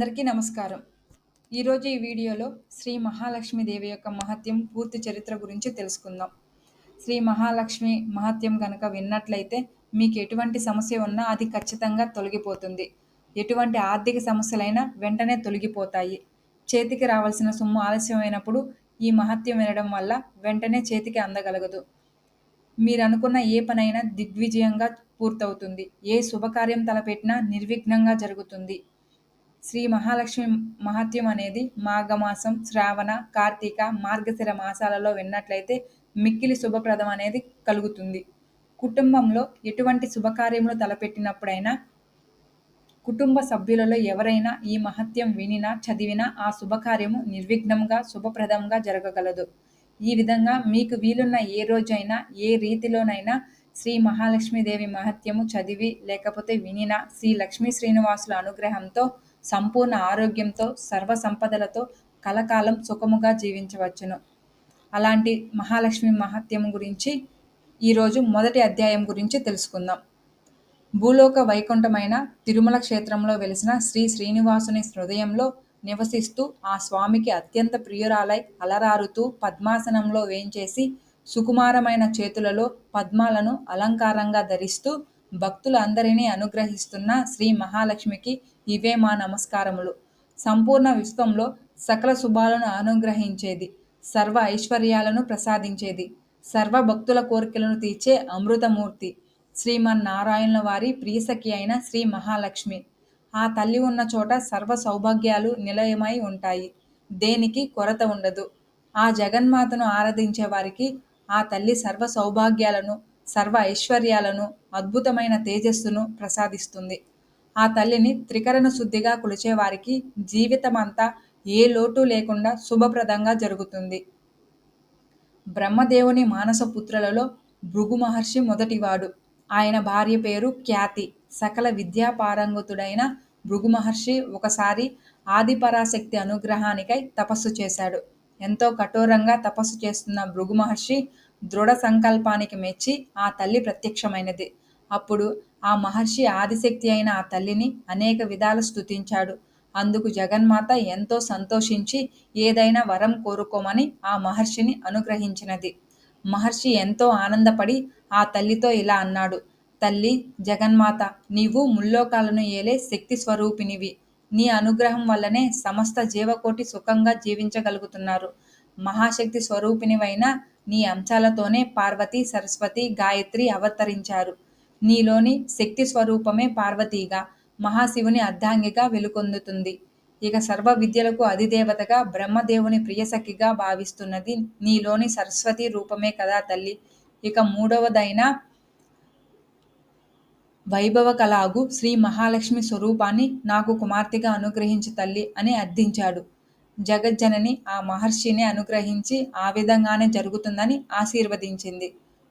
అందరికీ నమస్కారం. ఈరోజు ఈ వీడియోలో శ్రీ మహాలక్ష్మీదేవి యొక్క మహత్యం పూర్తి చరిత్ర గురించి తెలుసుకుందాం. శ్రీ మహాలక్ష్మి మహత్యం కనుక విన్నట్లయితే మీకు ఎటువంటి సమస్య ఉన్నా అది ఖచ్చితంగా తొలగిపోతుంది. ఎటువంటి ఆర్థిక సమస్యలైనా వెంటనే తొలగిపోతాయి. చేతికి రావాల్సిన సొమ్ము ఆలస్యమైనప్పుడు ఈ మహత్యం వినడం వల్ల వెంటనే చేతికి అందగలగదు. మీరు అనుకున్న ఏ పనైనా దిగ్విజయంగా పూర్తవుతుంది. ఏ శుభకార్యం తలపెట్టినా నిర్విఘ్నంగా జరుగుతుంది. శ్రీ మహాలక్ష్మి మహత్యం అనేది మాఘమాసం శ్రావణ కార్తీక మార్గశిర మాసాలలో విన్నట్లయితే మిక్కిలి శుభప్రదం అనేది కలుగుతుంది. కుటుంబంలో ఎటువంటి శుభకార్యములు తలపెట్టినప్పుడైనా కుటుంబ సభ్యులలో ఎవరైనా ఈ మహత్యం వినినా చదివినా ఆ శుభకార్యము నిర్విఘ్నంగా శుభప్రదంగా జరగగలదు. ఈ విధంగా మీకు వీలున్న ఏ రోజైనా ఏ రీతిలోనైనా శ్రీ మహాలక్ష్మీదేవి మహత్యము చదివి లేకపోతే వినినా శ్రీ లక్ష్మీ శ్రీనివాసుల అనుగ్రహంతో సంపూర్ణ ఆరోగ్యంతో సర్వ సంపదలతో కలకాలం సుఖముగా జీవించవచ్చును. అలాంటి మహాలక్ష్మి మహత్యం గురించి ఈరోజు మొదటి అధ్యాయం గురించి తెలుసుకుందాం. భూలోక వైకుంఠమైన తిరుమల క్షేత్రంలో వెలిసిన శ్రీ శ్రీనివాసుని హృదయంలో నివసిస్తూ ఆ స్వామికి అత్యంత ప్రియురాలై అలరారుతూ పద్మాసనంలో వేయించేసి సుకుమారమైన చేతులలో పద్మాలను అలంకారంగా ధరిస్తూ భక్తులందరినీ అనుగ్రహిస్తున్న శ్రీ మహాలక్ష్మికి ఇవే మా నమస్కారములు. సంపూర్ణ విశ్వంలో సకల శుభాలను అనుగ్రహించేది సర్వ ఐశ్వర్యాలను ప్రసాదించేది సర్వ భక్తుల కోరికలను తీర్చే అమృతమూర్తి శ్రీమన్నారాయణుల వారి ప్రియసఖి అయిన శ్రీ మహాలక్ష్మి. ఆ తల్లి ఉన్న చోట సర్వ సౌభాగ్యాలు నిలయమై ఉంటాయి. దేనికి కొరత ఉండదు. ఆ జగన్మాతను ఆరాధించే వారికి ఆ తల్లి సర్వ సౌభాగ్యాలను సర్వ ఐశ్వర్యాలను అద్భుతమైన తేజస్సును ప్రసాదిస్తుంది. ఆ తల్లిని త్రికరణ శుద్ధిగా కొలిచేవారికి జీవితమంతా ఏ లోటు లేకుండా శుభప్రదంగా జరుగుతుంది. బ్రహ్మదేవుని మానస పుత్రులలో భృగు మహర్షి మొదటివాడు. ఆయన భార్య పేరు ఖ్యాతి. సకల విద్యాపారంగతుడైన భృగు మహర్షి ఒకసారి ఆదిపరాశక్తి అనుగ్రహానికై తపస్సు చేశాడు. ఎంతో కఠోరంగా తపస్సు చేస్తున్న భృగు మహర్షి దృఢ సంకల్పానికి మెచ్చి ఆ తల్లి ప్రత్యక్షమైనది. అప్పుడు ఆ మహర్షి ఆదిశక్తి అయిన ఆ తల్లిని అనేక విధాలు స్థుతించాడు అందుకు జగన్మాత ఎంతో సంతోషించి ఏదైనా వరం కోరుకోమని ఆ మహర్షిని అనుగ్రహించినది. మహర్షి ఎంతో ఆనందపడి ఆ తల్లితో ఇలా అన్నాడు. తల్లి జగన్మాత నీవు ముల్లోకాలను ఏలే శక్తి స్వరూపినివి. నీ అనుగ్రహం వల్లనే సమస్త జీవకోటి సుఖంగా జీవించగలుగుతున్నారు. మహాశక్తి స్వరూపినివైన నీ అంశాలతోనే పార్వతి సరస్వతి గాయత్రి అవతరించారు. నీలోని శక్తి స్వరూపమే పార్వతీగా మహాశివుని అర్ధాంగిగా వెలుకొందుతుంది ఇక సర్వ విద్యలకు అధిదేవతగా బ్రహ్మదేవుని ప్రియసఖిగా భావిస్తున్నది నీలోని సరస్వతి రూపమే కదా తల్లి. ఇక మూడవదైన వైభవ కళాగు శ్రీ మహాలక్ష్మి స్వరూపాన్ని నాకు కుమార్తెగా అనుగ్రహించి తల్లి అని అర్థించాడు. జగజ్జనని ఆ మహర్షిని అనుగ్రహించి ఆ విధంగానే జరుగుతుందని ఆశీర్వదించింది.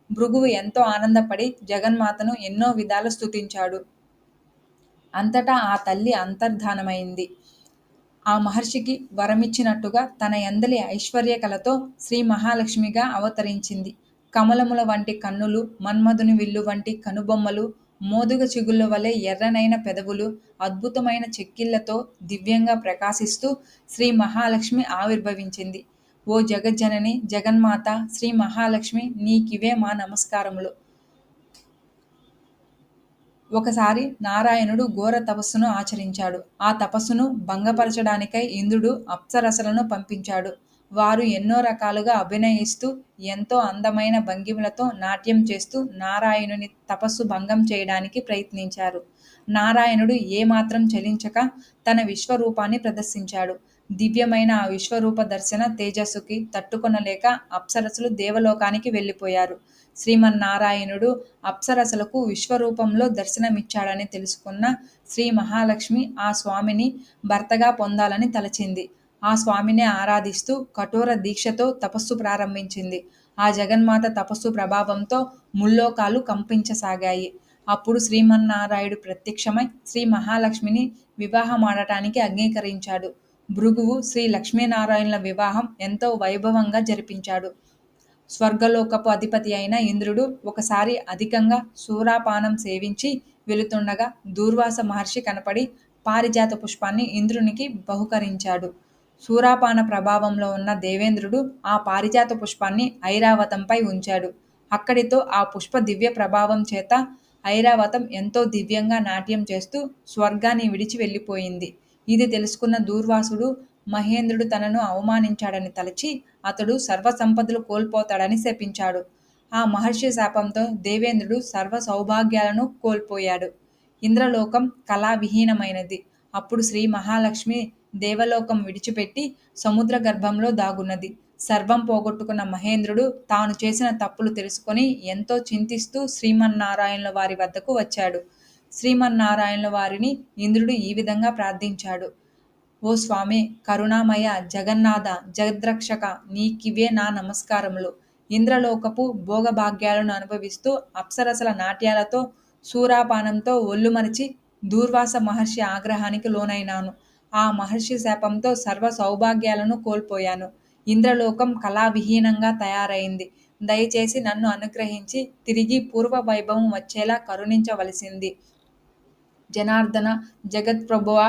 భృగువు ఎంతో ఆనందపడి జగన్మాతను ఎన్నో విధాలు స్థుతించాడు అంతటా ఆ తల్లి అంతర్ధానమైంది. ఆ మహర్షికి వరమిచ్చినట్టుగా తన ఎందలి ఐశ్వర్య కలతో శ్రీ మహాలక్ష్మిగా అవతరించింది. కమలముల వంటి కన్నులు మన్మధుని విల్లు వంటి కనుబొమ్మలు మోదుగ చిగుళ్ళ వలె ఎర్రనైన పెదవులు అద్భుతమైన చెక్కిళ్ళతో దివ్యంగా ప్రకాశిస్తూ శ్రీ మహాలక్ష్మి ఆవిర్భవించింది. ఓ జగజ్జనని జగన్మాత శ్రీ మహాలక్ష్మి నీకివే మా నమస్కారములు. ఒకసారి నారాయణుడు ఘోర తపస్సును ఆచరించాడు. ఆ తపస్సును భంగపరచడానికై ఇంద్రుడు అప్సరసలను పంపించాడు. వారు ఎన్నో రకాలుగా అభినయిస్తూ ఎంతో అందమైన భంగిమలతో నాట్యం చేస్తూ నారాయణుని తపస్సు భంగం చేయడానికి ప్రయత్నించారు. నారాయణుడు ఏమాత్రం చలించక తన విశ్వరూపాన్ని ప్రదర్శించాడు. దివ్యమైన ఆ విశ్వరూప దర్శన తేజస్సుకి తట్టుకొనలేక అప్సరసులు దేవలోకానికి వెళ్ళిపోయారు. శ్రీమన్నారాయణుడు అప్సరసలకు విశ్వరూపంలో దర్శనమిచ్చాడని తెలుసుకున్న శ్రీ మహాలక్ష్మి ఆ స్వామిని భర్తగా పొందాలని తలచింది. ఆ స్వామిని ఆరాధిస్తూ కఠోర దీక్షతో తపస్సు ప్రారంభించింది. ఆ జగన్మాత తపస్సు ప్రభావంతో ముల్లోకాలు కంపించసాగాయి. అప్పుడు శ్రీమన్నారాయుడు ప్రత్యక్షమై శ్రీ మహాలక్ష్మిని వివాహమాడటానికి అంగీకరించాడు. భృగువు శ్రీ లక్ష్మీనారాయణుల వివాహం ఎంతో వైభవంగా జరిపించాడు స్వర్గలోకపు అధిపతి అయిన ఇంద్రుడు ఒకసారి అధికంగా సూరాపానం సేవించి వెళుతుండగా దూర్వాస మహర్షి కనపడి పారిజాత పుష్పాన్ని ఇంద్రునికి బహుకరించాడు. సూరాపాన ప్రభావంలో ఉన్న దేవేంద్రుడు ఆ పారిజాత పుష్పాన్ని ఐరావతంపై ఉంచాడు. అక్కడితో ఆ పుష్ప దివ్య ప్రభావం చేత ఐరావతం ఎంతో దివ్యంగా నాట్యం చేస్తూ స్వర్గాన్ని విడిచి వెళ్ళిపోయింది. ఇది తెలుసుకున్న దూర్వాసుడు మహేంద్రుడు తనను అవమానించాడని తలచి అతడు సర్వసంపదలు కోల్పోతాడని శపించాడు. ఆ మహర్షి శాపంతో దేవేంద్రుడు సర్వ సౌభాగ్యాలను కోల్పోయాడు. ఇంద్రలోకం కళావిహీనమైనది. అప్పుడు శ్రీ మహాలక్ష్మి దేవలోకం విడిచిపెట్టి సముద్ర గర్భంలో దాగున్నది. సర్వం పోగొట్టుకున్న మహేంద్రుడు తాను చేసిన తప్పులు తెలుసుకొని ఎంతో చింతిస్తూ శ్రీమన్నారాయణుల వారి వద్దకు వచ్చాడు. శ్రీమన్నారాయణుల వారిని ఇంద్రుడు ఈ విధంగా ప్రార్థించాడు. ఓ స్వామి కరుణామయ జగన్నాథ జగద్రక్షక నీకివే నా నమస్కారములు. ఇంద్రలోకపు భోగభాగ్యాలను అనుభవిస్తూ అప్సరసల నాట్యాలతో శూరాపానంతో ఒళ్ళుమరిచి దూర్వాస మహర్షి ఆగ్రహానికి లోనైనాను. ఆ మహర్షి శాపంతో సర్వ సౌభాగ్యాలను కోల్పోయాను. ఇంద్రలోకం కళావిహీనంగా తయారైంది. దయచేసి నన్ను అనుగ్రహించి తిరిగి పూర్వ వైభవం వచ్చేలా కరుణించవలసింది. జనార్దన జగత్ప్రభువ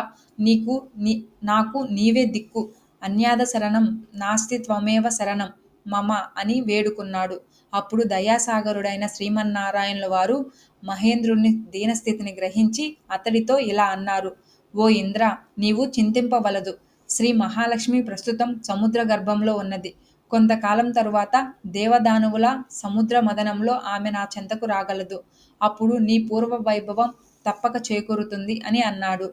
నీకు నీ నాకు నీవే దిక్కు. అన్యాద శరణం నాస్తి త్వమేవ శరణం మమ అని వేడుకున్నాడు. అప్పుడు దయాసాగరుడైన శ్రీమన్నారాయణుల వారు మహేంద్రుని దీనస్థితిని గ్రహించి అతడితో ఇలా అన్నారు. ఓ ఇంద్ర నీవు చింతింపవలదు. శ్రీ మహాలక్ష్మి ప్రస్తుతం సముద్ర గర్భంలో ఉన్నది. కొంతకాలం తరువాత దేవదానువుల సముద్ర మదనంలో ఆమె నా చెంతకు రాగలదు. అప్పుడు నీ పూర్వ వైభవం తప్పక చేకూరుతుంది అని అన్నాడు.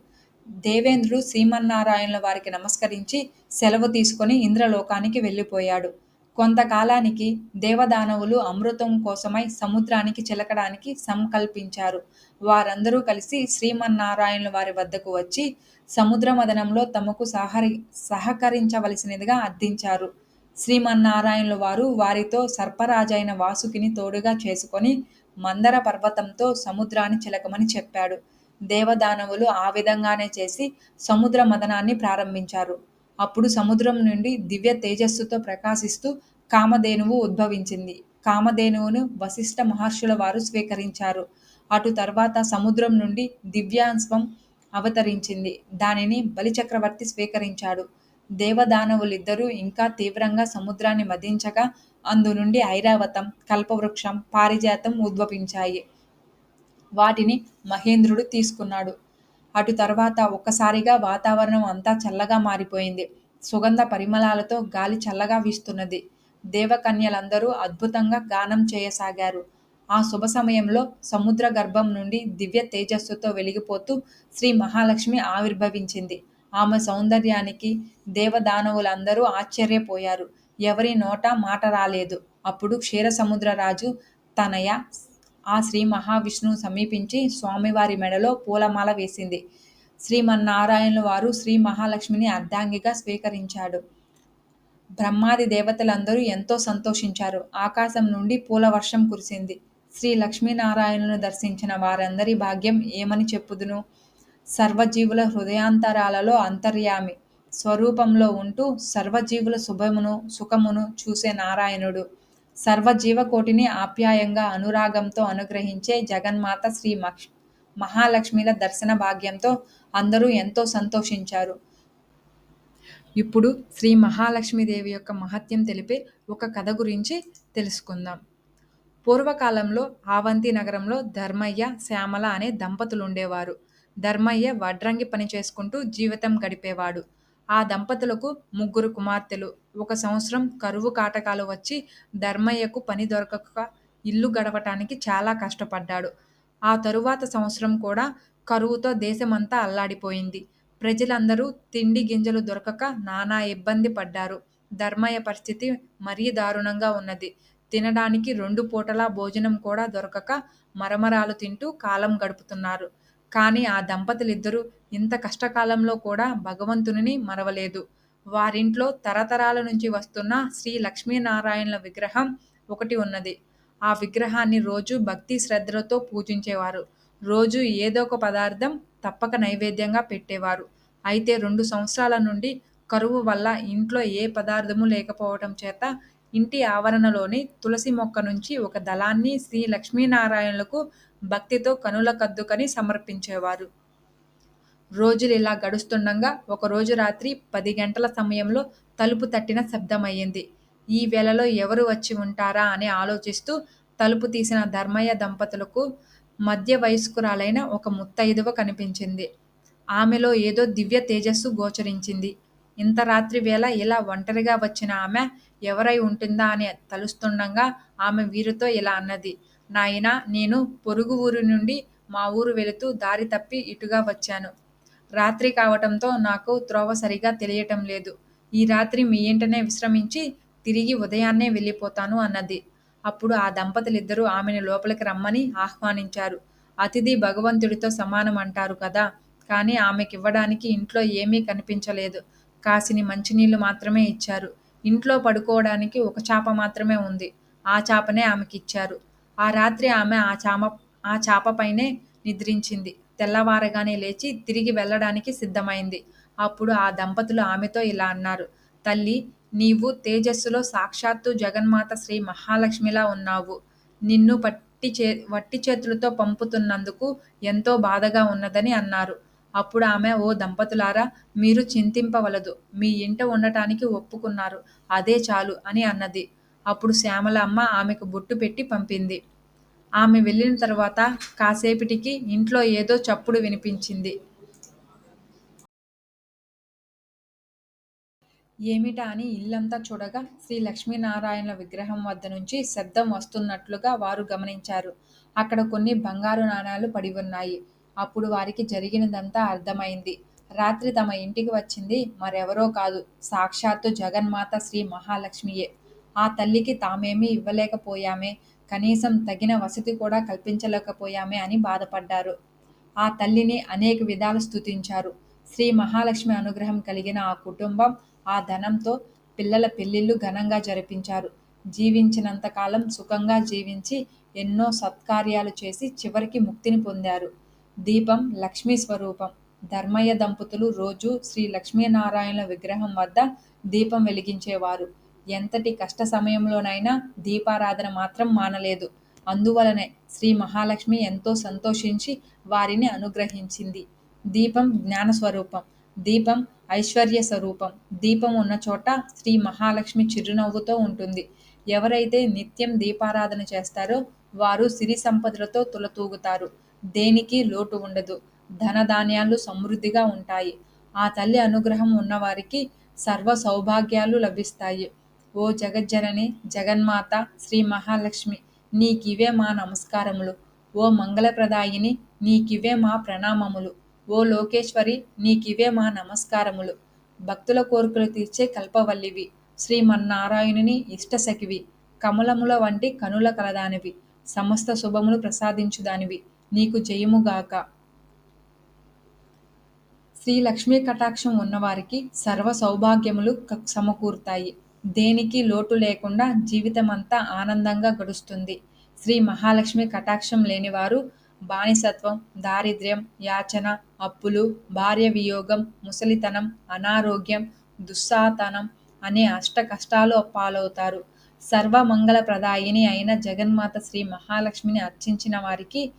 దేవేంద్రుడు శ్రీమన్నారాయణుల వారికి నమస్కరించి సెలవు తీసుకొని ఇంద్రలోకానికి వెళ్ళిపోయాడు. కొంతకాలానికి దేవదానవులు అమృతం కోసమై సముద్రానికి చిలకడానికి సంకల్పించారు. వారందరూ కలిసి శ్రీమన్నారాయణుల వారి వద్దకు వచ్చి సముద్ర మదనంలో తమకు సహకరించవలసినదిగా అర్థించారు. శ్రీమన్నారాయణుల వారు వారితో సర్పరాజైన వాసుకిని తోడుగా చేసుకొని మందర పర్వతంతో సముద్రాన్ని చిలకమని చెప్పాడు. దేవదానవులు ఆ విధంగానే చేసి సముద్ర మదనాన్ని ప్రారంభించారు. అప్పుడు సముద్రం నుండి దివ్య తేజస్సుతో ప్రకాశిస్తూ కామధేనువు ఉద్భవించింది. కామధేనువును వశిష్ఠ మహర్షుల వారు స్వీకరించారు. అటు తర్వాత సముద్రం నుండి దివ్యాంశ్వం అవతరించింది. దానిని బలిచక్రవర్తి స్వీకరించాడు. దేవదానవులిద్దరూ ఇంకా తీవ్రంగా సముద్రాన్ని అందు నుండి ఐరావతం, కల్పవృక్షం, పారిజాతం ఉద్భవించాయి. వాటిని మహేంద్రుడు తీసుకున్నాడు. అటు తర్వాత ఒక్కసారిగా వాతావరణం అంతా చల్లగా మారిపోయింది. సుగంధ పరిమళాలతో గాలి చల్లగా వీస్తున్నది. దేవకన్యలందరూ అద్భుతంగా గానం చేయసాగారు. ఆ శుభ సమయంలో సముద్ర గర్భం నుండి దివ్య తేజస్సుతో వెలిగిపోతూ శ్రీ మహాలక్ష్మి ఆవిర్భవించింది. ఆమె సౌందర్యానికి దేవదానవులందరూ ఆశ్చర్యపోయారు. ఎవరి నోట మాట రాలేదు. అప్పుడు క్షీరసముద్రరాజు తనయ ఆ శ్రీ మహావిష్ణువు సమీపించి స్వామివారి మెడలో పూలమాల వేసింది. శ్రీమన్నారాయణుల వారు శ్రీ మహాలక్ష్మిని అర్ధాంగిగా స్వీకరించాడు. బ్రహ్మాది దేవతలందరూ ఎంతో సంతోషించారు. ఆకాశం నుండి పూల వర్షం కురిసింది. శ్రీ లక్ష్మీనారాయణులను దర్శించిన వారందరి భాగ్యం ఏమని చెప్పుదును? సర్వజీవుల హృదయాంతరాలలో అంతర్యామి స్వరూపంలో ఉంటూ సర్వజీవుల శుభమును సుఖమును చూసే నారాయణుడు. సర్వజీవకోటిని ఆప్యాయంగా అనురాగంతో అనుగ్రహించే జగన్మాత శ్రీ మక్ష్ మహాలక్ష్మిల దర్శన భాగ్యంతో అందరూ ఎంతో సంతోషించారు. ఇప్పుడు శ్రీ మహాలక్ష్మీదేవి యొక్క మహత్యం తెలిపే ఒక కథ గురించి తెలుసుకుందాం. పూర్వకాలంలో ఆవంతి నగరంలో ధర్మయ్య, శ్యామల అనే దంపతులు ఉండేవారు ధర్మయ్య వడ్రంగి పని చేసుకుంటూ జీవితం గడిపేవాడు. ఆ దంపతులకు ముగ్గురు కుమార్తెలు. ఒక సంవత్సరం కరువు కాటకాలు వచ్చి ధర్మయ్యకు పని దొరకక ఇల్లు గడవటానికి చాలా కష్టపడ్డాడు. ఆ తరువాత సంవత్సరం కూడా కరువుతో దేశమంతా అల్లాడిపోయింది. ప్రజలందరూ తిండి గింజలు దొరకక నానా ఇబ్బంది పడ్డారు. ధర్మయ్య పరిస్థితి మరీ దారుణంగా ఉన్నది. తినడానికి రెండు పూటలా భోజనం కూడా దొరకక మరమరాలు తింటూ కాలం గడుపుతున్నారు. కానీ ఆ దంపతులిద్దరూ ఇంత కష్టకాలంలో కూడా భగవంతునిని మరవలేదు. వారింట్లో తరతరాల నుంచి వస్తున్న శ్రీ లక్ష్మీనారాయణుల విగ్రహం ఒకటి ఉన్నది. ఆ విగ్రహాన్ని రోజు భక్తి శ్రద్ధలతో పూజించేవారు. రోజు ఏదో ఒక పదార్థం తప్పక నైవేద్యంగా పెట్టేవారు. అయితే రెండు సంవత్సరాల నుండి కరువు వల్ల ఇంట్లో ఏ పదార్థము లేకపోవటం చేత ఇంటి ఆవరణలోని తులసి మొక్క నుంచి ఒక దళాన్ని శ్రీ లక్ష్మీనారాయణులకు భక్తితో కనుల కద్దుకని సమర్పించేవారు. రోజులు ఇలా గడుస్తుండగా ఒకరోజు రాత్రి పది గంటల సమయంలో తలుపు తట్టిన శబ్దమయ్యింది. ఈ వేళలో ఎవరు వచ్చి ఉంటారా అని ఆలోచిస్తూ తలుపు తీసిన ధర్మయ్య దంపతులకు మధ్య వయస్కురాలైన ఒక ముత్తైదువ కనిపించింది. ఆమెలో ఏదో దివ్య తేజస్సు గోచరించింది. ఇంత రాత్రి వేళ ఇలా ఒంటరిగా వచ్చిన ఆమె ఎవరై ఉంటుందా అని తలుస్తుండగా ఆమె వీరితో ఇలా అన్నది. నాయనా నేను పొరుగు ఊరి నుండి మా ఊరు వెళుతూ దారి తప్పి ఇటుగా వచ్చాను. రాత్రి కావటంతో నాకు త్రోవ సరిగా తెలియటం లేదు. ఈ రాత్రి మీ ఇంటనే విశ్రమించి తిరిగి ఉదయాన్నే వెళ్ళిపోతాను అన్నది. అప్పుడు ఆ దంపతులిద్దరూ ఆమెను లోపలికి రమ్మని ఆహ్వానించారు. అతిథి భగవంతుడితో సమానం అంటారు కదా! కానీ ఆమెకివ్వడానికి ఇంట్లో ఏమీ కనిపించలేదు. కాసిని మంచినీళ్ళు మాత్రమే ఇచ్చారు. ఇంట్లో పడుకోవడానికి ఒక చాప మాత్రమే ఉంది. ఆ చాపనే ఆమెకిచ్చారు. ఆ రాత్రి ఆమె ఆ చామ ఆ చాపపైనే నిద్రించింది. తెల్లవారగానే లేచి తిరిగి వెళ్ళడానికి సిద్ధమైంది. అప్పుడు ఆ దంపతులు ఆమెతో ఇలా అన్నారు. తల్లి నీవు తేజస్సులో సాక్షాత్తు జగన్మాత శ్రీ మహాలక్ష్మిలా ఉన్నావు. నిన్ను పట్టి చే వట్టి చేతులతో పంపుతున్నందుకు ఎంతో బాధగా ఉన్నదని అన్నారు. అప్పుడు ఆమె ఓ దంపతులారా! మీరు చింతింపవలదు. మీ ఇంట ఉండటానికి ఒప్పుకున్నారు. అదే చాలు అని అన్నది. అప్పుడు శ్యామలమ్మ ఆమెకు బొట్టు పెట్టి పంపింది. ఆమె వెళ్ళిన తర్వాత కాసేపటికి ఇంట్లో ఏదో చప్పుడు వినిపించింది. ఏమిటా అని ఇల్లంతా చూడగా శ్రీ లక్ష్మీనారాయణుల విగ్రహం వద్ద నుంచి శబ్దం వస్తున్నట్లుగా వారు గమనించారు. అక్కడ కొన్ని బంగారు నాణేలు పడివున్నాయి. అప్పుడు వారికి జరిగినదంతా అర్థమైంది. రాత్రి తమ ఇంటికి వచ్చింది మరెవరో కాదు సాక్షాత్తు జగన్మాత శ్రీ మహాలక్ష్మియే. ఆ తల్లికి తామేమీ ఇవ్వలేకపోయామే, కనీసం తగిన వసతి కూడా కల్పించలేకపోయామే అని బాధపడ్డారు. ఆ తల్లిని అనేక విధాలు స్థుతించారు శ్రీ మహాలక్ష్మి అనుగ్రహం కలిగిన ఆ కుటుంబం ఆ ధనంతో పిల్లల పెళ్ళిళ్ళు ఘనంగా జరిపించారు. జీవించినంతకాలం సుఖంగా జీవించి ఎన్నో సత్కార్యాలు చేసి చివరికి ముక్తిని పొందారు. దీపం లక్ష్మీ స్వరూపం. ధర్మయ్య దంపతులు రోజూ శ్రీ లక్ష్మీనారాయణ విగ్రహం వద్ద దీపం వెలిగించేవారు. ఎంతటి కష్ట సమయంలోనైనా దీపారాధన మాత్రం మానలేదు. అందువలనే శ్రీ మహాలక్ష్మి ఎంతో సంతోషించి వారిని అనుగ్రహించింది. దీపం జ్ఞాన స్వరూపం. దీపం ఐశ్వర్య స్వరూపం. దీపం ఉన్న చోట శ్రీ మహాలక్ష్మి చిరునవ్వుతో ఉంటుంది. ఎవరైతే నిత్యం దీపారాధన చేస్తారో వారు సిరి సంపదలతో తులతూగుతారు. దేనికి లోటు ఉండదు. ధన ధాన్యాలు సమృద్ధిగా ఉంటాయి. ఆ తల్లి అనుగ్రహం ఉన్నవారికి సర్వ సౌభాగ్యాలు లభిస్తాయి. ఓ జగజ్జనని జగన్మాత శ్రీ మహాలక్ష్మి నీకివే మా నమస్కారములు. ఓ మంగళప్రదాయిని నీకివే మా ప్రణామములు. ఓ లోకేశ్వరి నీకివే మా నమస్కారములు. భక్తుల కోరికలు తీర్చే కల్పవల్లివి. శ్రీమన్నారాయణుని ఇష్టసఖివి. కమలముల వంటి కనుల కలదానివి. సమస్త శుభములు ప్రసాదించుదానివి. నీకు జయముగాక. శ్రీ లక్ష్మీ కటాక్షం ఉన్నవారికి సర్వ సౌభాగ్యములు సమకూరుతాయి. దేనికి లోటు లేకుండా జీవితమంతా ఆనందంగా గడుస్తుంది. శ్రీ మహాలక్ష్మి కటాక్షం లేనివారు బానిసత్వం, దారిద్ర్యం, యాచన, అప్పులు, భార్య వియోగం, ముసలితనం, అనారోగ్యం, దుస్సాతనం అనే అష్ట కష్టాలు పాలవుతారు. సర్వమంగళప్రదాయిని అయిన జగన్మాత శ్రీ మహాలక్ష్మిని అర్చించిన వారికి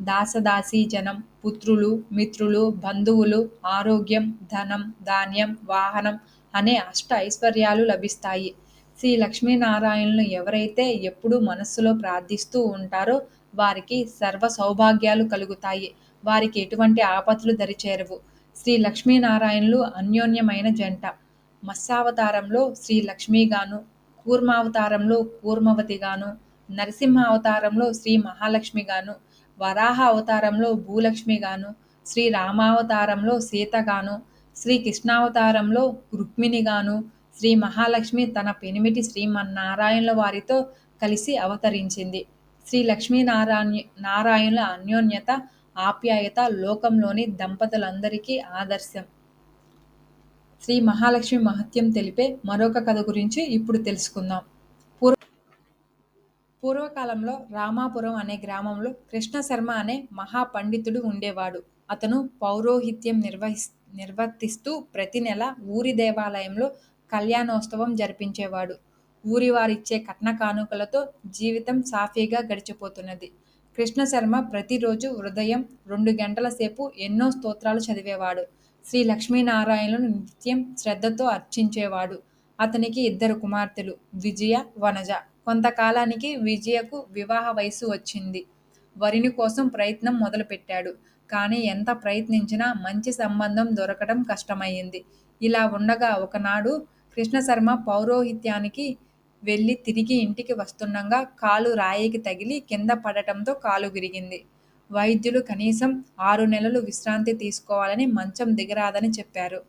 దాసదాసీజనం, పుత్రులు, మిత్రులు, బంధువులు, ఆరోగ్యం, ధనం, ధాన్యం, వాహనం అనే అష్ట ఐశ్వర్యాలు లభిస్తాయి. శ్రీ లక్ష్మీనారాయణను ఎవరైతే ఎప్పుడూ మనస్సులో ప్రార్థిస్తూ ఉంటారో వారికి సర్వ సౌభాగ్యాలు కలుగుతాయి. వారికి ఎటువంటి ఆపత్తులు దరిచేరవు. శ్రీ లక్ష్మీనారాయణులు అన్యోన్యమైన జంట. మత్స్యావతారంలో శ్రీ లక్ష్మిగానూ, కూర్మావతారంలో నరసింహ అవతారంలో శ్రీ మహాలక్ష్మిగాను వరాహ అవతారంలో భూలక్ష్మిగాను శ్రీ రామావతారంలో సీతగాను శ్రీ కృష్ణావతారంలో రుక్మిణిగాను శ్రీ మహాలక్ష్మి తన పెనిమిటి శ్రీమన్నారాయణుల వారితో కలిసి అవతరించింది. శ్రీ లక్ష్మీనారాయణుల అన్యోన్యత, ఆప్యాయత లోకంలోని దంపతులందరికీ ఆదర్శం. శ్రీ మహాలక్ష్మి మహత్యం తెలిపే మరొక కథ గురించి ఇప్పుడు తెలుసుకుందాం. పూర్వకాలంలో రామాపురం అనే గ్రామంలో కృష్ణశర్మ అనే మహా పండితుడు ఉండేవాడు. అతను పౌరోహిత్యం నిర్వర్తిస్తూ ప్రతి నెల ఊరి దేవాలయంలో కళ్యాణోత్సవం జరిపించేవాడు. ఊరి వారిచ్చే కట్న కానుకలతో జీవితం సాఫీగా గడిచిపోతున్నది. కృష్ణశర్మ ప్రతిరోజు ఉదయం రెండు గంటల సేపు ఎన్నో స్తోత్రాలు చదివేవాడు. శ్రీ లక్ష్మీనారాయణను నిత్యం శ్రద్ధతో అర్చించేవాడు. అతనికి ఇద్దరు కుమార్తెలు విజయ, వనజ. కొంతకాలానికి విజయకు వివాహ వయస్సు వచ్చింది. వరిని కోసం ప్రయత్నం మొదలుపెట్టాడు. కానీ ఎంత ప్రయత్నించినా మంచి సంబంధం దొరకడం కష్టమయ్యింది ఇలా ఉండగా ఒకనాడు కృష్ణశర్మ పౌరోహిత్యానికి వెళ్ళి తిరిగి ఇంటికి వస్తుండగా కాలు రాయికి తగిలి కింద పడటంతో కాలు విరిగింది. వైద్యులు కనీసం ఆరు నెలలు విశ్రాంతి తీసుకోవాలని మంచం దిగరాదని చెప్పారు.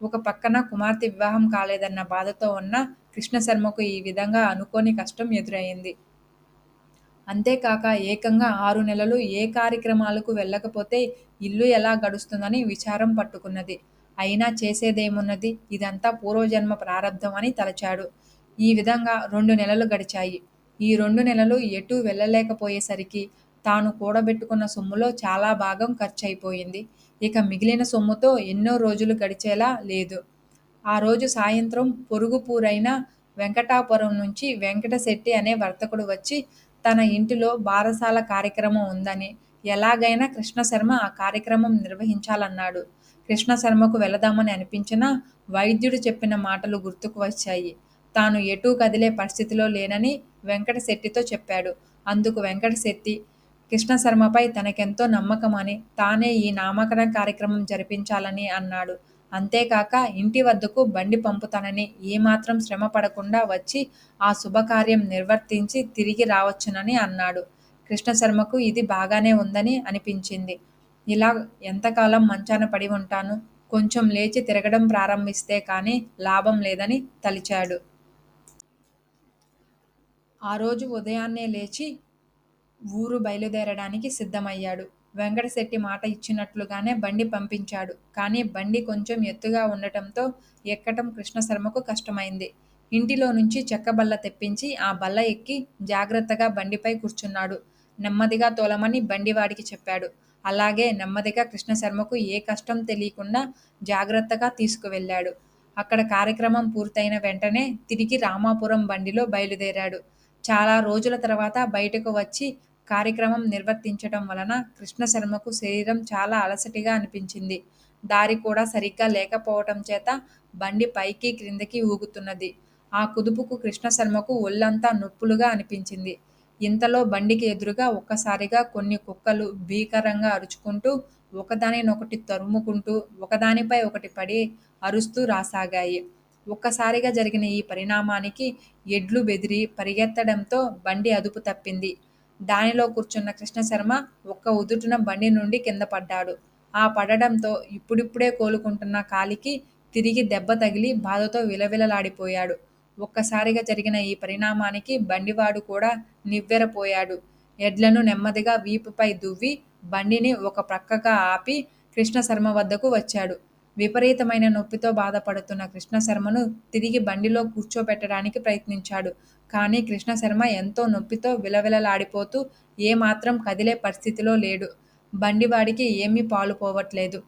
ఒక పక్కన కుమార్తె వివాహం కాలేదన్న బాధతో ఉన్న కృష్ణశర్మకు ఈ విధంగా అనుకోని కష్టం ఎదురైంది అంతేకాక ఏకంగా ఆరు నెలలు ఏ కార్యక్రమాలకు వెళ్ళకపోతే ఇల్లు ఎలా గడుస్తుందని విచారం పట్టుకున్నది. అయినా చేసేదేమున్నది ఇదంతా పూర్వజన్మ ప్రారబ్ధం అని తలచాడు. ఈ విధంగా రెండు నెలలు గడిచాయి. ఈ రెండు నెలలు ఎటూ వెళ్ళలేకపోయేసరికి తాను కూడబెట్టుకున్న సొమ్ములో చాలా భాగం ఖర్చయిపోయింది. ఇక మిగిలిన సొమ్ముతో ఎన్నో రోజులు గడిచేలా లేదు. ఆ రోజు సాయంత్రం పొరుగుపూరైన వెంకటాపురం నుంచి వెంకటశెట్టి అనే వర్తకుడు వచ్చి తన ఇంటిలో బారసాల కార్యక్రమం ఉందని ఎలాగైనా కృష్ణశర్మ ఆ కార్యక్రమం నిర్వహించాలన్నాడు. కృష్ణశర్మకు వెళదామని అనిపించినా వైద్యుడు చెప్పిన మాటలు గుర్తుకు వచ్చాయి. తాను ఎటూ కదిలే పరిస్థితిలో లేనని వెంకటశెట్టితో చెప్పాడు. అందుకు వెంకటశెట్టి కృష్ణశర్మపై తనకెంతో నమ్మకమని, తానే ఈ నామకరణ కార్యక్రమం జరిపించాలని అన్నాడు. అంతేకాక ఇంటి వద్దకు బండి పంపుతానని, ఏమాత్రం శ్రమ పడకుండా వచ్చి ఆ శుభకార్యం నిర్వర్తించి తిరిగి రావచ్చునని అన్నాడు. కృష్ణశర్మకు ఇది బాగానే ఉందని అనిపించింది. ఇలా ఎంతకాలం మంచాన పడి ఉంటాను కొంచెం లేచి తిరగడం ప్రారంభిస్తే కానీ లాభం లేదని తలిచాడు. ఆ రోజు ఉదయాన్నే లేచి ఊరు బయలుదేరడానికి సిద్ధమయ్యాడు. వెంకటశెట్టి మాట ఇచ్చినట్లుగానే బండి పంపించాడు. కానీ బండి కొంచెం ఎత్తుగా ఉండటంతో ఎక్కటం కృష్ణశర్మకు కష్టమైంది. ఇంటిలో నుంచి చెక్క చెక్కబల్ల తెప్పించి ఆ బల్ల ఎక్కి జాగ్రత్తగా బండిపై కూర్చున్నాడు. నెమ్మదిగా తోలమని బండివాడికి చెప్పాడు. అలాగే నెమ్మదిగా కృష్ణశర్మకు ఏ కష్టం తెలియకుండా జాగ్రత్తగా తీసుకువెళ్ళాడు. అక్కడ కార్యక్రమం పూర్తయిన వెంటనే తిరిగి రామాపురం బండిలో బయలుదేరాడు. చాలా రోజుల తర్వాత బయటకు వచ్చి కార్యక్రమం నిర్వర్తించటం వలన కృష్ణశర్మకు శరీరం చాలా అలసటిగా అనిపించింది. దారి కూడా సరిగ్గా లేకపోవటం చేత బండి పైకి క్రిందికి ఊగుతున్నది. ఆ కుదుపుకు కృష్ణశర్మకు ఒళ్ళంతా నొప్పులుగా అనిపించింది. ఇంతలో బండికి ఎదురుగా ఒక్కసారిగా కొన్ని కుక్కలు భీకరంగా అరుచుకుంటూ, ఒకదానినొకటి తరుముకుంటూ, ఒకదానిపై ఒకటి పడి అరుస్తూ రాసాగాయి. ఒక్కసారిగా జరిగిన ఈ పరిణామానికి ఎడ్లు బెదిరి పరిగెత్తడంతో బండి అదుపు తప్పింది. దానిలో కూర్చున్న కృష్ణశర్మ ఒక్క ఉదుటున బండి నుండి కింద పడ్డాడు ఆ పడడంతో ఇప్పుడిప్పుడే కోలుకుంటున్న కాలికి తిరిగి దెబ్బ తగిలి బాధతో విలవిలలాడిపోయాడు ఒక్కసారిగా జరిగిన ఈ పరిణామానికి బండివాడు కూడా నివ్వెరపోయాడు. ఎడ్లను నెమ్మదిగా వీపుపై దువ్వి బండిని ఒక ప్రక్కగా ఆపి కృష్ణశర్మ వద్దకు వచ్చాడు. విపరీతమైన నొప్పితో బాధపడుతున్న కృష్ణశర్మను తిరిగి బండిలో కూర్చోపెట్టడానికి ప్రయత్నించాడు. కానీ కృష్ణశర్మ ఎంతో నొప్పితో విలవిలలాడిపోతూ ఏ మాత్రం కదిలే పరిస్థితిలో లేడు. బండివాడికి ఏమీ పాలుపోవట్లేదు.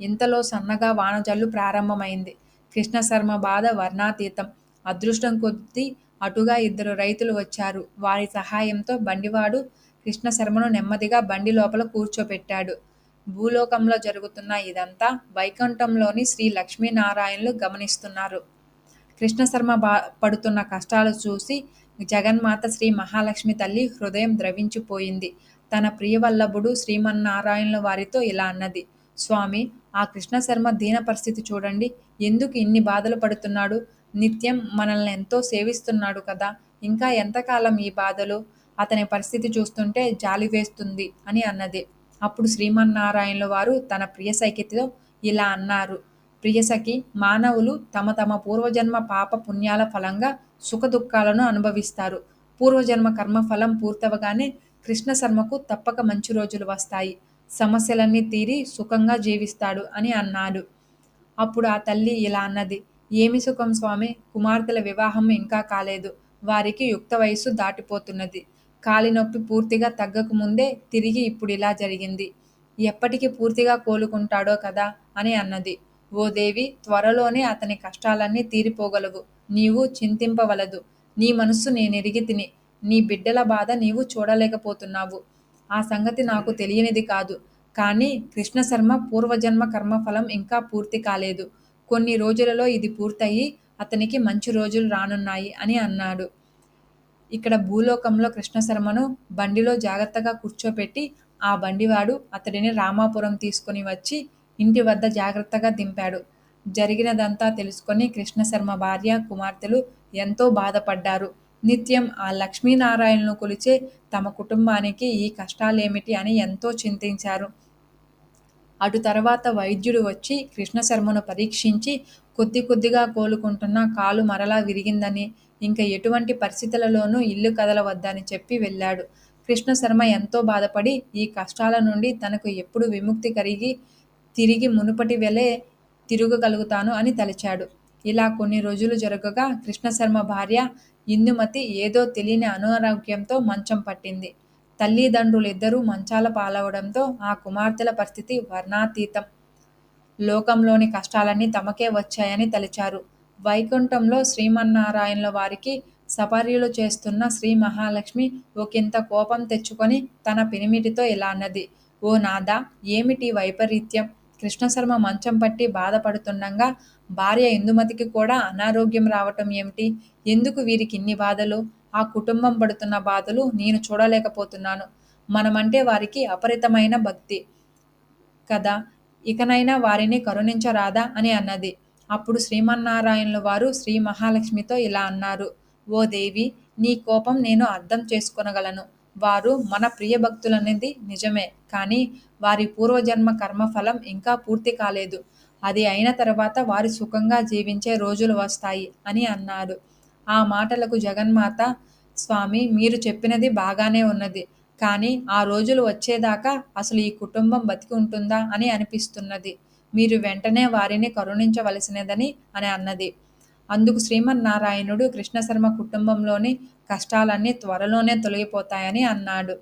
ఇంతలో సన్నగా వానజల్లు ప్రారంభమైంది. కృష్ణశర్మ బాధ వర్ణాతీతం అదృష్టం కొద్దీ అటుగా ఇద్దరు రైతులు వచ్చారు. వారి సహాయంతో బండివాడు కృష్ణశర్మను నెమ్మదిగా బండి లోపల కూర్చోపెట్టాడు. భూలోకంలో జరుగుతున్న ఇదంతా వైకుంఠంలోని శ్రీ లక్ష్మీనారాయణులు గమనిస్తున్నారు. కృష్ణశర్మ బా పడుతున్న కష్టాలు చూసి జగన్మాత శ్రీ మహాలక్ష్మి తల్లి హృదయం ద్రవించిపోయింది. తన ప్రియవల్లభుడు శ్రీమన్నారాయణులవారితో ఇలా అన్నది. స్వామి ఆ కృష్ణశర్మ దీన పరిస్థితి చూడండి. ఎందుకు ఇన్ని బాధలు పడుతున్నాడు? నిత్యం మనల్ని ఎంతో సేవిస్తున్నాడు కదా! ఇంకా ఎంతకాలం ఈ బాధలు? అతని పరిస్థితి చూస్తుంటే జాలివేస్తుంది అని అన్నది. అప్పుడు శ్రీమన్నారాయణులవారు తన ప్రియసఖితో ఇలా అన్నారు. ప్రియసఖి మానవులు తమ తమ పూర్వజన్మ పాప పుణ్యాల ఫలంగా సుఖదుఃఖాలను అనుభవిస్తారు. పూర్వజన్మ కర్మఫలం పూర్తవగానే కృష్ణశర్మకు తప్పక మంచి రోజులు వస్తాయి. సమస్యలన్నీ తీరి సుఖంగా జీవిస్తాడు అని అన్నాడు అప్పుడు ఆ తల్లి ఇలా అన్నది. ఏమి సుఖం స్వామి కుమార్తెల వివాహం ఇంకా కాలేదు. వారికి యుక్త వయస్సు దాటిపోతున్నది. కాలినొప్పి పూర్తిగా తగ్గకముందే తిరిగి ఇప్పుడిలా జరిగింది. ఎప్పటికి పూర్తిగా కోలుకుంటాడో కదా అని అన్నది. ఓ దేవి త్వరలోనే అతని కష్టాలన్నీ తీరిపోగలవు. నీవు చింతింపవలదు. నీ మనస్సు నేనెరిగితిని. నీ బిడ్డల బాధ నీవు చూడలేకపోతున్నావు ఆ సంగతి నాకు తెలియనిది కాదు కానీ కృష్ణశర్మ పూర్వజన్మ కర్మఫలం ఇంకా పూర్తి కాలేదు కొన్ని రోజులలో ఇది పూర్తయి అతనికి మంచి రోజులు రానున్నాయి అని అన్నాడు ఇక్కడ భూలోకంలో కృష్ణశర్మను బండిలో జాగ్రత్తగా కూర్చోపెట్టి ఆ బండివాడు అతడిని రామాపురం తీసుకుని వచ్చి ఇంటి వద్ద జాగ్రత్తగా దింపాడు. జరిగినదంతా తెలుసుకొని కృష్ణశర్మ భార్య కుమార్తెలు ఎంతో బాధపడ్డారు. నిత్యం ఆ లక్ష్మీనారాయణను కొలిచే తమ కుటుంబానికి ఈ కష్టాలేమిటి అని ఎంతో చింతించారు. అటు తర్వాత వైద్యుడు వచ్చి కృష్ణశర్మను పరీక్షించి కొద్ది కొద్దిగా కోలుకుంటున్న కాలు మరలా విరిగిందని ఇంకా ఎటువంటి పరిస్థితులలోనూ ఇల్లు కదలవద్దని చెప్పి వెళ్ళాడు. కృష్ణశర్మ ఎంతో బాధపడి ఈ కష్టాల నుండి తనకు ఎప్పుడు విముక్తి కలిగి తిరిగి మునుపటి వెలే తిరగగలుగుతాను అని తలిచాడు. ఇలా కొన్ని రోజులు జరగగా కృష్ణశర్మ భార్య ఇందుమతి ఏదో తెలియని అనారోగ్యంతో మంచం పట్టింది. తల్లిదండ్రులిద్దరూ మంచాల పాలవడంతో ఆ కుమార్తెల పరిస్థితి వర్ణాతీతం. లోకంలోని కష్టాలన్నీ తమకే వచ్చాయని తలిచారు. వైకుంఠంలో శ్రీమన్నారాయణుల వారికి సపర్యులు చేస్తున్న శ్రీ మహాలక్ష్మి ఒకంత కోపం తెచ్చుకొని తన పినిమిటితో ఇలా అన్నది ఓ నాదా ఏమిటి వైపరీత్యం? కృష్ణశర్మ మంచం పట్టి బాధపడుతుండగా భార్య ఇందుమతికి కూడా అనారోగ్యం రావటం ఏమిటి? ఎందుకు వీరికి ఇన్ని బాధలు? ఆ కుటుంబం పడుతున్న బాధలు నేను చూడలేకపోతున్నాను. మనమంటే వారికి అపరితమైన భక్తి కదా? ఇకనైనా వారిని కరుణించరాదా అని అన్నది. అప్పుడు శ్రీమన్నారాయణుల వారు శ్రీ మహాలక్ష్మితో ఇలా అన్నారు. ఓ దేవి నీ కోపం నేను అర్థం చేసుకొనగలను. వారు మన ప్రియ భక్తులనేది నిజమే. కానీ వారి పూర్వజన్మ కర్మఫలం ఇంకా పూర్తి కాలేదు. అది అయిన తర్వాత వారి సుఖంగా జీవించే రోజులు వస్తాయి అని అన్నాడు ఆ మాటలకు జగన్మాత స్వామి మీరు చెప్పినది బాగానే ఉన్నది. కానీ ఆ రోజులు వచ్చేదాకా అసలు ఈ కుటుంబం బతికి ఉంటుందా అని అనిపిస్తున్నది. మీరు వెంటనే వారిని కరుణించవలసినదని అని అన్నది. అందుకు శ్రీమన్నారాయణుడు కృష్ణశర్మ కుటుంబంలోని కష్టాలన్నీ త్వరలోనే తొలగిపోతాయని అన్నాడు.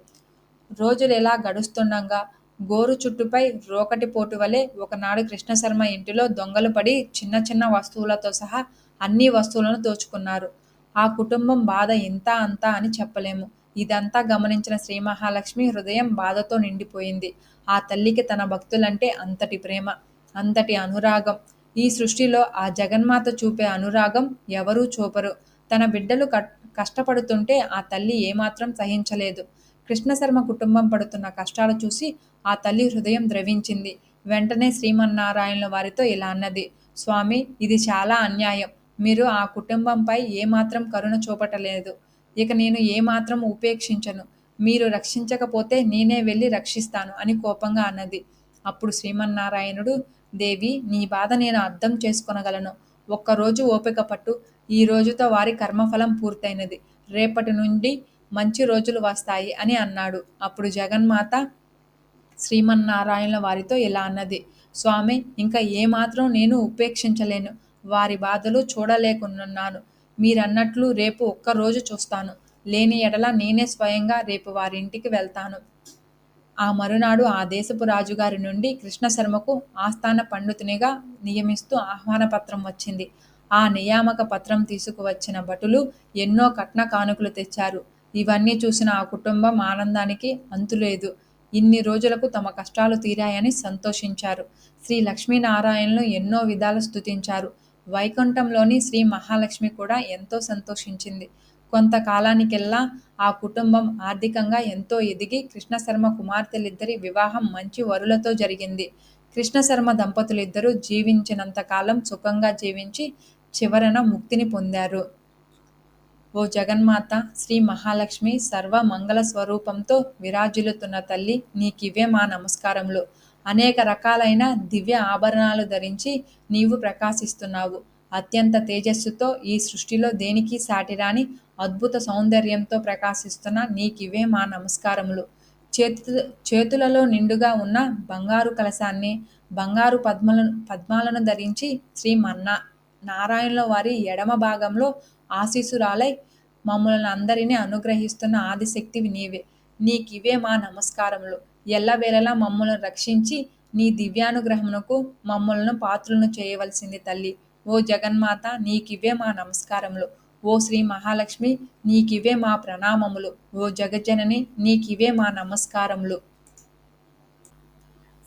రోజులు ఎలా గడుస్తుండగా గోరు చుట్టుపై రోకటి పోటు వలె ఒకనాడు కృష్ణశర్మ ఇంటిలో దొంగలు పడి చిన్న చిన్న వస్తువులతో సహా అన్ని వస్తువులను దోచుకున్నారు. ఆ కుటుంబం బాధ ఇంత అంతా అని చెప్పలేము. ఇదంతా గమనించిన శ్రీ మహాలక్ష్మి హృదయం బాధతో నిండిపోయింది. ఆ తల్లికి తన భక్తులంటే అంతటి ప్రేమ అంతటి అనురాగం. ఈ సృష్టిలో ఆ జగన్మాత చూపే అనురాగం ఎవరూ చూపరు. తన బిడ్డలు కష్టపడుతుంటే ఆ తల్లి ఏమాత్రం సహించలేదు. కృష్ణశర్మ కుటుంబం పడుతున్న కష్టాలు చూసి ఆ తల్లి హృదయం ద్రవించింది. వెంటనే శ్రీమన్నారాయణుల వారితో ఇలా అన్నది స్వామి ఇది చాలా అన్యాయం. మీరు ఆ కుటుంబంపై ఏమాత్రం కరుణ చూపటలేదు. ఇక నేను ఏమాత్రం ఉపేక్షించను. మీరు రక్షించకపోతే నేనే వెళ్ళి రక్షిస్తాను అని కోపంగా అన్నది. అప్పుడు శ్రీమన్నారాయణుడు దేవి నీ బాధ నేను అర్థం చేసుకొనగలను. ఒక్కరోజు ఓపిక పట్టు. ఈ రోజుతో వారి కర్మఫలం పూర్తయినది. రేపటి నుండి మంచి రోజులు వస్తాయి అని అన్నాడు. అప్పుడు జగన్మాత శ్రీమన్నారాయణుల వారితో ఇలా అన్నది. స్వామి ఇంకా ఏమాత్రం నేను ఉపేక్షించలేను. వారి బాధలు చూడలేకున్నాను. మీరన్నట్లు రేపు ఒక్కరోజు చూస్తాను. లేని ఎడల నేనే స్వయంగా రేపు వారింటికి వెళ్తాను. ఆ మరునాడు ఆ దేశపు రాజుగారి నుండి కృష్ణశర్మకు ఆస్థాన పండితునిగా నియమిస్తూ ఆహ్వాన పత్రం వచ్చింది. ఆ నియామక పత్రం తీసుకువచ్చిన భటులు ఎన్నో కట్న కానుకలు తెచ్చారు. ఇవన్నీ చూసిన ఆ కుటుంబం ఆనందానికి అంతులేదు. ఇన్ని రోజులకు తమ కష్టాలు తీరాయని సంతోషించారు. శ్రీ లక్ష్మీనారాయణను ఎన్నో విధాలు స్తుతించారు. వైకుంఠంలోని శ్రీ మహాలక్ష్మి కూడా ఎంతో సంతోషించింది. కొంతకాలానికెల్లా ఆ కుటుంబం ఆర్థికంగా ఎంతో ఎదిగి కృష్ణశర్మ కుమార్తెలిద్దరి వివాహం మంచి వరులతో జరిగింది. కృష్ణశర్మ దంపతులిద్దరూ జీవించినంతకాలం సుఖంగా జీవించి చివరన ముక్తిని పొందారు. ఓ జగన్మాత శ్రీ మహాలక్ష్మి సర్వ మంగళ స్వరూపంతో విరాజిల్లుతున్న తల్లి నీకివే మా నమస్కారములు. అనేక రకాలైన దివ్య ఆభరణాలు ధరించి నీవు ప్రకాశిస్తున్నావు. అత్యంత తేజస్సుతో ఈ సృష్టిలో దేనికి సాటిరాని అద్భుత సౌందర్యంతో ప్రకాశిస్తున్న నీకివే మా నమస్కారములు. చేతు చేతులలో నిండుగా ఉన్న బంగారు కలశాన్ని బంగారు పద్మలను పద్మాలను ధరించి శ్రీ మన్నా నారాయణుల వారి ఎడమ భాగంలో ఆశీసురాలై మమ్మల్ని అందరినీ అనుగ్రహిస్తున్న ఆదిశక్తివి నీవే. నీకివే మా నమస్కారములు. ఎల్లవేళలా మమ్మల్ని రక్షించి నీ దివ్యానుగ్రహమునకు మమ్మలను పాత్రలను చేయవలసింది తల్లి. ఓ జగన్మాత నీకివే మా నమస్కారములు. ఓ శ్రీ మహాలక్ష్మి నీకివే మా ప్రణామములు. ఓ జగజ్జనని నీకివే మా నమస్కారములు.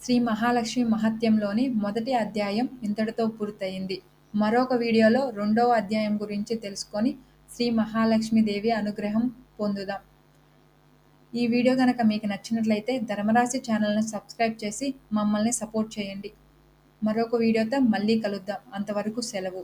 శ్రీ మహాలక్ష్మి మహత్యంలోని మొదటి అధ్యాయం ఇంతటితో పూర్తయింది. మరొక వీడియోలో రెండవ అధ్యాయం గురించి తెలుసుకొని శ్రీ మహాలక్ష్మి దేవి అనుగ్రహం పొందుదాం. ఈ వీడియో కనుక మీకు నచ్చినట్లయితే ధర్మరాశి ఛానల్ని సబ్స్క్రైబ్ చేసి మమ్మల్ని సపోర్ట్ చేయండి. మరొక వీడియోతో మళ్ళీ కలుద్దాం. అంతవరకు సెలవు.